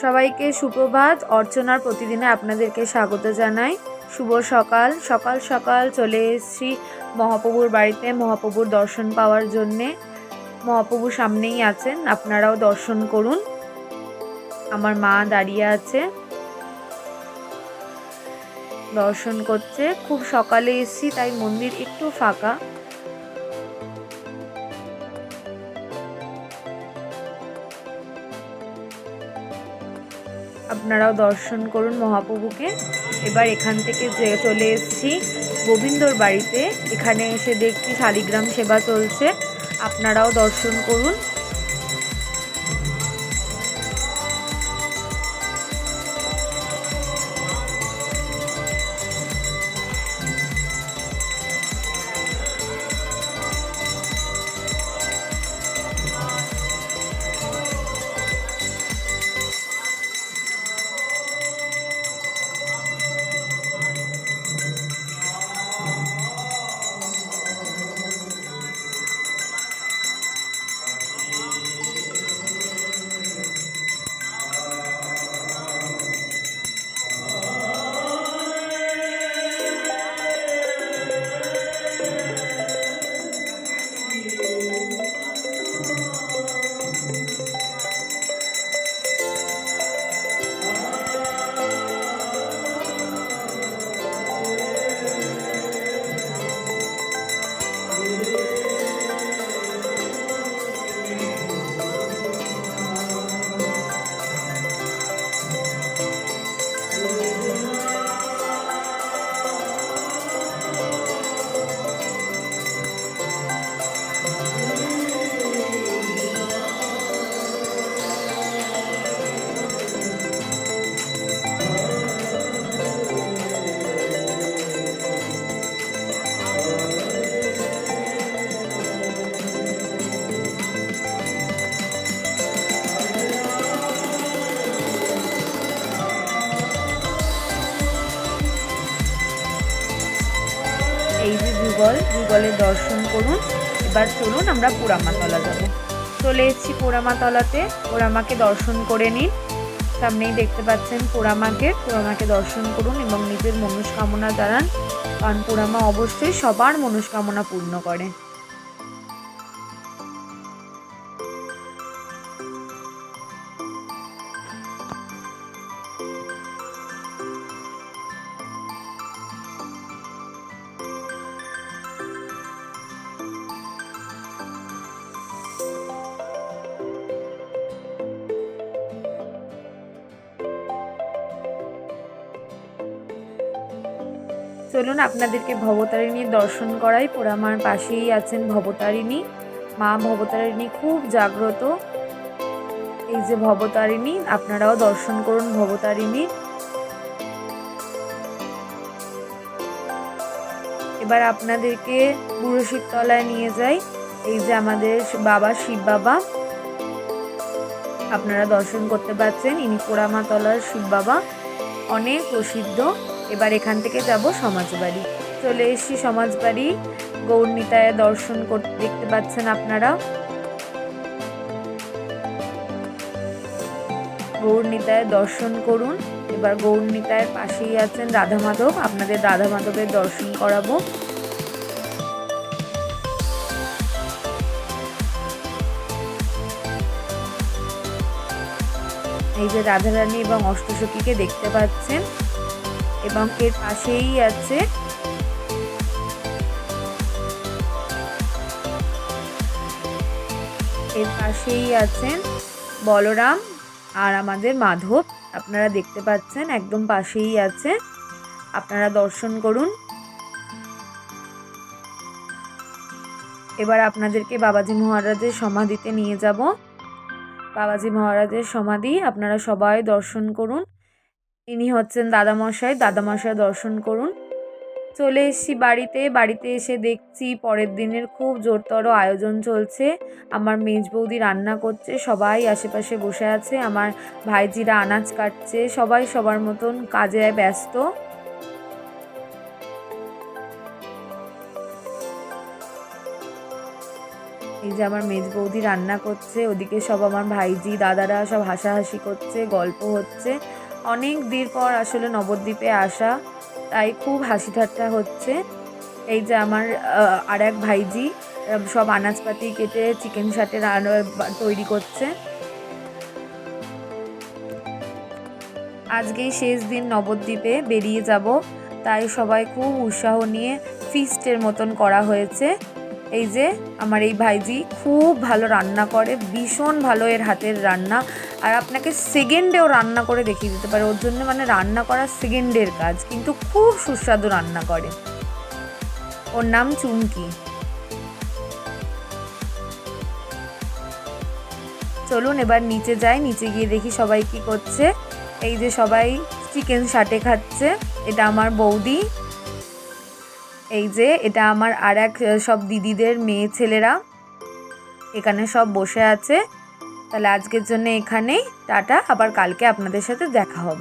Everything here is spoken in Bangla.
সবাইকে সুপ্রভাত। অর্চনার প্রতিদিনে আপনাদেরকে স্বাগত জানাই। শুভ সকাল। সকাল সকাল চলে এসেছি মহাপ্রভুর বাড়িতে, মহাপ্রভুর দর্শন পাওয়ার জন্যে। মহাপ্রভু সামনেই আছেন, আপনারাও দর্শন করুন। আমার মা দাঁড়িয়ে আছে। দর্শন করছে। খুব সকালে এসেছি, তাই মন্দির একটু ফাঁকা। আপনারাও দর্শন করুন মহাপ্রভুকে। এবার এখান থেকে যে চলে এসেছি, গোবিন্দর বাড়িতে। এখানে এসে দেখছি শালিগ্রাম সেবা চলছে। আপনারাও দর্শন করুন। যে গুগলে দর্শন করুন। এবার চলুন আমরা পোড়ামাতলা যাব। চলে এসেছি পোড়ামাতলাতে। পোড়ামাকে দর্শন করে নিন। সামনেই দেখতে পাচ্ছেন পোড়ামাকে। পোড়ামাকে দর্শন করুন এবং নিজের মনস্কামনা জানান। কারণ পোড়ামা অবশ্যই সবার মনস্কামনা পূর্ণ করে। চলুন আপনাদেরকে ভবতারিণীর দর্শন করাই। পোড়ামার পাশেই আছেন ভবতারিণী। মা ভবতারিণী খুব জাগ্রত। এই যে ভবতারিণী, আপনারাও দর্শন করুন ভবতারিণী। এবার আপনাদেরকে বুড়ো শিবতলায় নিয়ে যাই। এই যে আমাদের বাবা, শিব বাবা। আপনারা দর্শন করতে পারছেন, ইনি পোড়ামাতলার শিব বাবা। অনেক প্রসিদ্ধ। এবার এখান থেকে যাব সমাজবাড়ি। চলে এসেছি সমাজবাড়ি। গৌরনিতায় দর্শন করতে দেখতে পাচ্ছেন আপনারা। গৌরনিতায় দর্শন করুন। এবার গৌরনিতায়ের পাশেই আছেন রাধা মাধব। আপনাদের রাধা মাধবের দর্শন করাবো। এই যে রাধারানী এবং অষ্টসখীকে দেখতে পাচ্ছেন। এবং এর পাশেই আছে এর পাশেই আছেন বলরাম আর আমাদের মাধব। আপনারা দেখতে পাচ্ছেন একদম পাশেই আছে। আপনারা দর্শন করুন। এবার আপনাদেরকে বাবাজি মহারাজের সমাধিতে নিয়ে যাব। বাবাজি মহারাজের সমাধি আপনারা সবাই দর্শন করুন। ইনি হচ্ছেন দাদামশাই দাদামশাই দর্শন করুন। চলে এসেছি বাড়িতে। বাড়িতে এসে দেখছি পরের দিনের খুব জোরতর আয়োজন চলছে। আমার মেজ বৌদি রান্না করছে। সবাই আশেপাশে বসে আছে। আমার ভাইজিরা আনাজ কাটছে। সবাই সবার মতন কাজে ব্যস্ত। এই যে আমার মেজ বৌদি রান্না করছে। ওদিকে সব আমার ভাইজি, দাদারা সব হাসাহাসি করছে, গল্প হচ্ছে। অনেক দিন পর আসলে নবদ্বীপে আসা, তাই খুব হাসি ঠাট্টা হচ্ছে। এই যে আমার আর এক ভাইজি সব আনাজপাতি কেটে চিকেন শাটের তৈরি করছে। আজকেই শেষ দিন নবদ্বীপে, বেরিয়ে যাব। তাই সবাই খুব উৎসাহ নিয়ে ফিস্টের মতন করা হয়েছে। এই যে আমার এই ভাইজি খুব ভালো রান্না করে, ভীষণ ভালো এর হাতের রান্না। আর আপনাকে সেকেন্ডেও রান্না করে দেখিয়ে দিতে পারে। ওর জন্য মানে রান্না করা সেকেন্ডের কাজ, কিন্তু খুব সুস্বাদু রান্না করে। ওর নাম চুমকি। চলুন এবার নিচে যাই, নিচে গিয়ে দেখি সবাই কি করছে। এই যে সবাই চিকেন শাটে খাচ্ছে, এটা আমার বৌদি। এই যে এটা আমার আর এক সব দিদিদের মেয়ে ছেলেরা। এখানে সব বসে আছে। তাহলে আজকের জন্য এখানেই। টাটা আবার কালকে আপনাদের সাথে দেখা হবে।